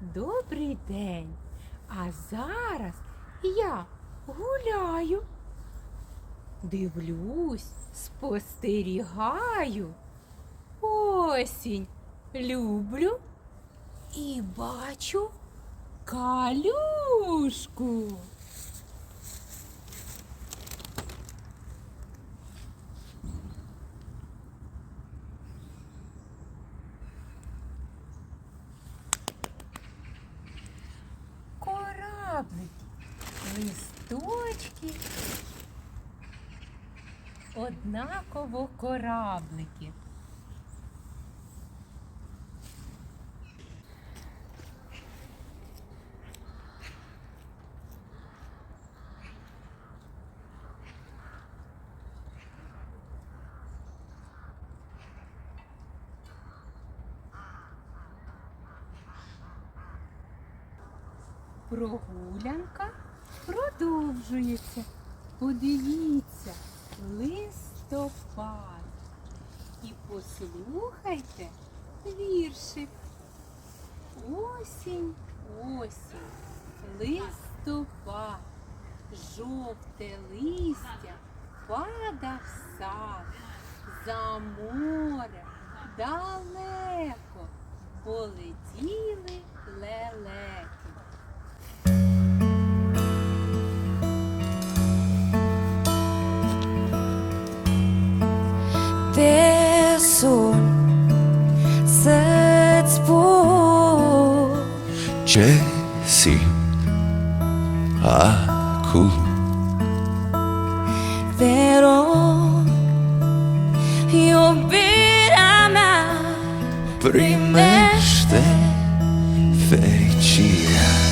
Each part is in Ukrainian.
добрий день. А зараз я гуляю. Дивлюсь, спостерігаю. Осінь люблю і бачу калюшку. Кораблики, листочки, однаково кораблики. Прогулянка продовжується. Подивіться, листопад. І послухайте віршик. Осінь, осінь, листопад, жовте листя пада в сад, за море далеко полетіли лелеки. te sun să-ți spun Ce simt acum? Te rog, iubirea mea Primește fericirea.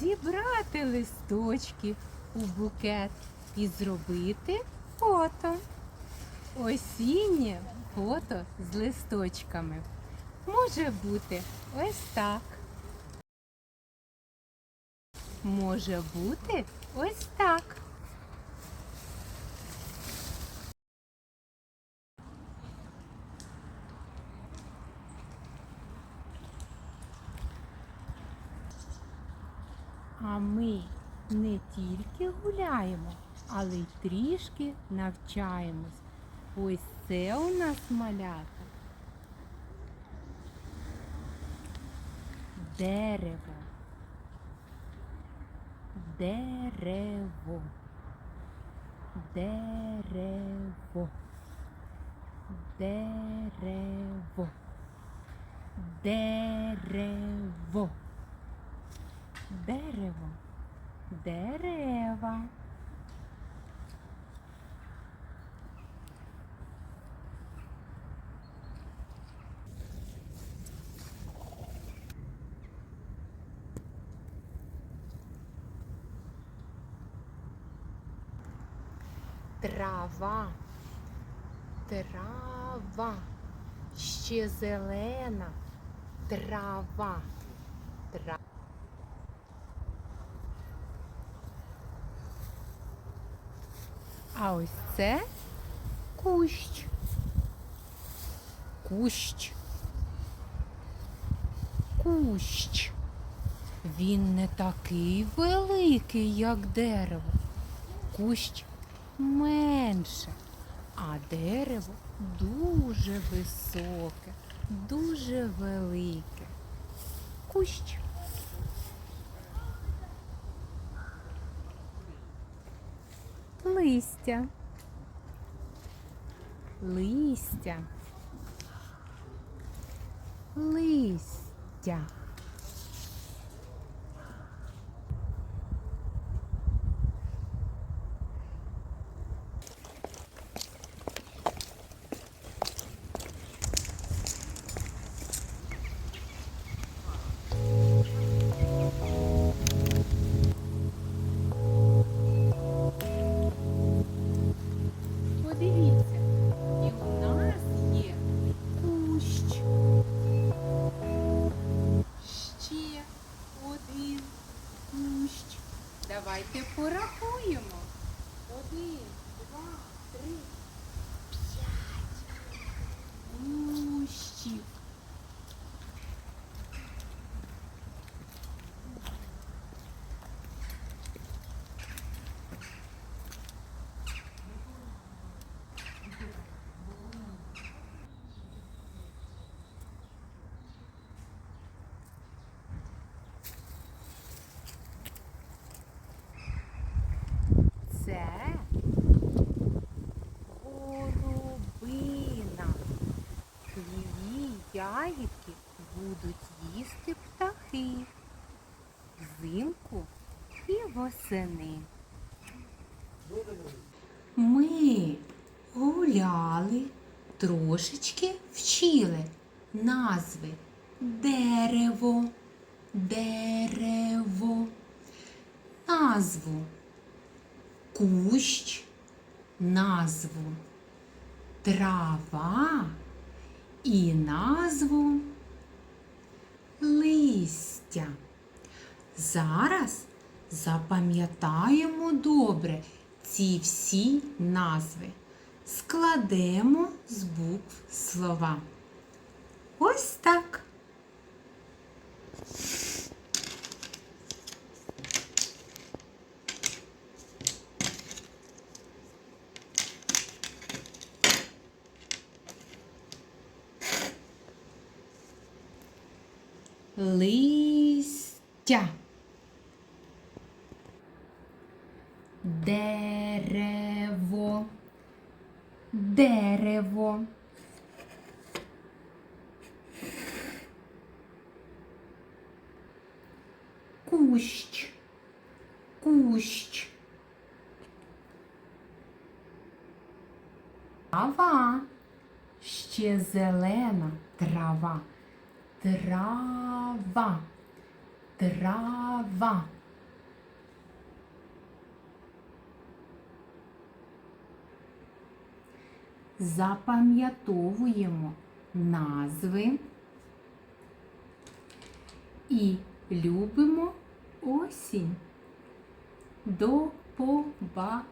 Зібрати листочки у букет і зробити фото. Осіннє фото з листочками. Може бути ось так. Може бути ось так. А ми не тільки гуляємо, але й трішки навчаємось. Ось це у нас малята. Дерево. Дерево. Дерево. Дерево. Дерево. Дерево. Дерева. Трава. Трава. Ще зелена. Трава. Трава. А ось це кущ. Кущ. Кущ. Він не такий великий, як дерево. Кущ менше, а дерево дуже високе, дуже велике. Кущ. Листя. Листя. Листя. Один кущ. Давайте порахуємо. Один, два, три, п'ять кущів. Ягідки будуть їсти птахи. Взимку і восени. Ми гуляли, трошечки вчили назви. Дерево, дерево, назву. Кущ, назву. Трава і назву листя. Зараз запам'ятаємо добре ці всі назви. Складемо з букв слова. Ось так. Листя. Дерево. Дерево. Кущ. Кущ. Трава. Ще зелена трава. Трава. Трава. Запам'ятовуємо назви і любимо осінь. До побачення!